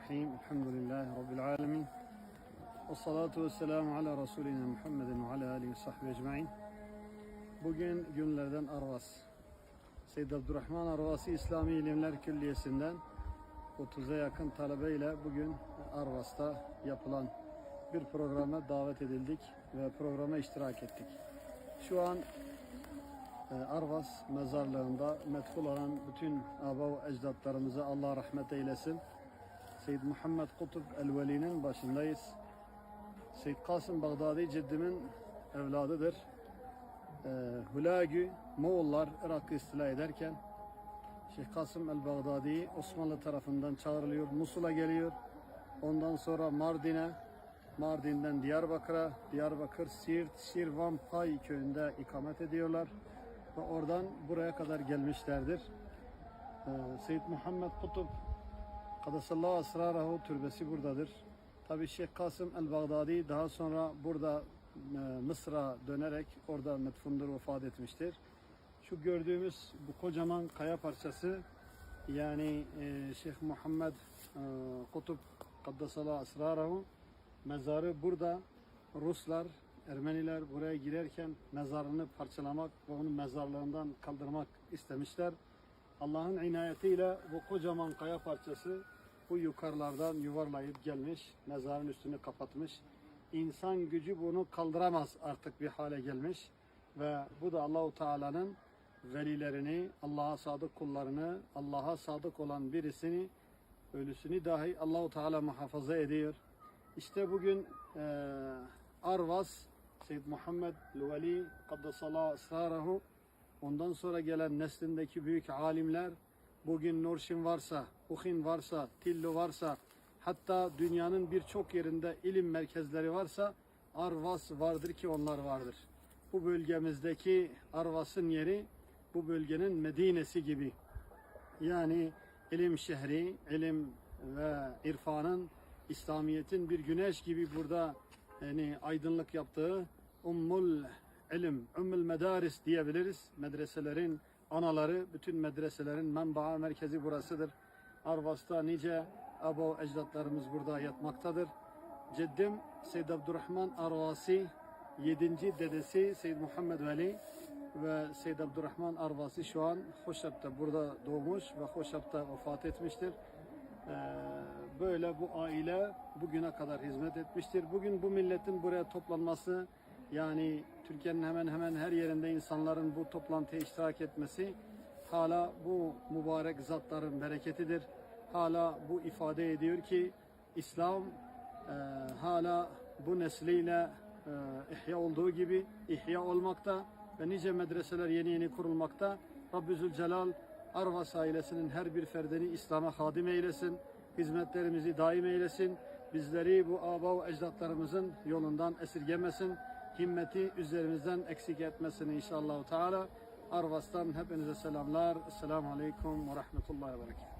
Bismillahirrahmanirrahim. Elhamdülillahi Rabbil alemin. Ve salatu ve selamu ala Resulina Muhammedin ve ala alihi. Bugün günlerden Arvas. Seyyid Abdurrahman Arvasi İslami İlimler Külliyesi'nden 30'a yakın talebeyle bugün Arvas'ta yapılan bir programa davet edildik ve programa iştirak ettik. Şu an e, Arvas mezarlığında metful olan bütün aba ve ecdatlarımıza Allah rahmet eylesin. Seyyid Muhammed Kutup el-Veli'nin başındayız. Seyyid Kasım Bağdadi ciddimin evladıdır. E, Moğollar Irak'ı istila ederken Şeyh Kasım el-Bağdadi Osmanlı tarafından çağrılıyor. Musul'a geliyor. Ondan sonra Mardin'e, Mardin'den Diyarbakır'a, Diyarbakır, Siirt, Şirvan, Pay köyünde ikamet ediyorlar. Ve oradan buraya kadar gelmişlerdir. Ee, Seyyid Muhammed Kutup Kadasallahu Asrarahu türbesi buradadır. Tabi Şeyh Kasım el-Bağdadi daha sonra burada e, Mısır'a dönerek orada metfundur vefat etmiştir. Şu gördüğümüz bu kocaman kaya parçası yani e, Şeyh Muhammed e, Kutup Kaddasallahu Asrarahu mezarı burada Ruslar, Ermeniler buraya girerken mezarını parçalamak ve onu mezarlığından kaldırmak istemişler. Allah'ın inayetiyle bu kocaman kaya parçası bu yukarılardan yuvarlayıp gelmiş, mezarın üstünü kapatmış. İnsan gücü bunu kaldıramaz artık bir hale gelmiş ve bu da Allahu Teala'nın velilerini, Allah'a sadık kullarını, Allah'a sadık olan birisini, ölüsünü dahi Allahu Teala muhafaza ediyor. İşte bugün e, Arvas, Seyyid Muhammed Veli Kaddesallahu Esrarahu, ondan sonra gelen neslindeki büyük alimler, bugün Nurşin varsa, Uhin varsa, Tillu varsa, hatta dünyanın birçok yerinde ilim merkezleri varsa, Arvas vardır ki onlar vardır. Bu bölgemizdeki Arvas'ın yeri, bu bölgenin Medine'si gibi. Yani ilim şehri, ilim ve irfanın, İslamiyet'in bir güneş gibi burada yani aydınlık yaptığı Ummul ilim, Ummul Medaris diyebiliriz. Medreselerin anaları, bütün medreselerin menbaa merkezi burasıdır. Arvas'ta nice aba ecdatlarımız burada yatmaktadır. Ceddim Seyyid Abdurrahman Arvasi, yedinci dedesi Seyyid Muhammed Veli ve Seyyid Abdurrahman Arvasi şu an Hoşap'ta burada doğmuş ve Hoşap'ta vefat etmiştir. Ee, böyle bu aile bugüne kadar hizmet etmiştir. Bugün bu milletin buraya toplanması yani Türkiye'nin hemen hemen her yerinde insanların bu toplantıya iştirak etmesi hala bu mübarek zatların bereketidir. Hala bu ifade ediyor ki İslam e, hala bu nesliyle e, ihya olduğu gibi ihya olmakta ve nice medreseler yeni yeni kurulmakta. Rabbi Zülcelal Arvas ailesinin her bir ferdini İslam'a hadim eylesin. Hizmetlerimizi daim eylesin. Bizleri bu aba ve ecdatlarımızın yolundan esirgemesin. Himmeti üzerimizden eksik etmesin inşallah. Teala. Arvas'tan hepinize selamlar. Esselamu Aleyküm ve Rahmetullahi ve Berekatuhu.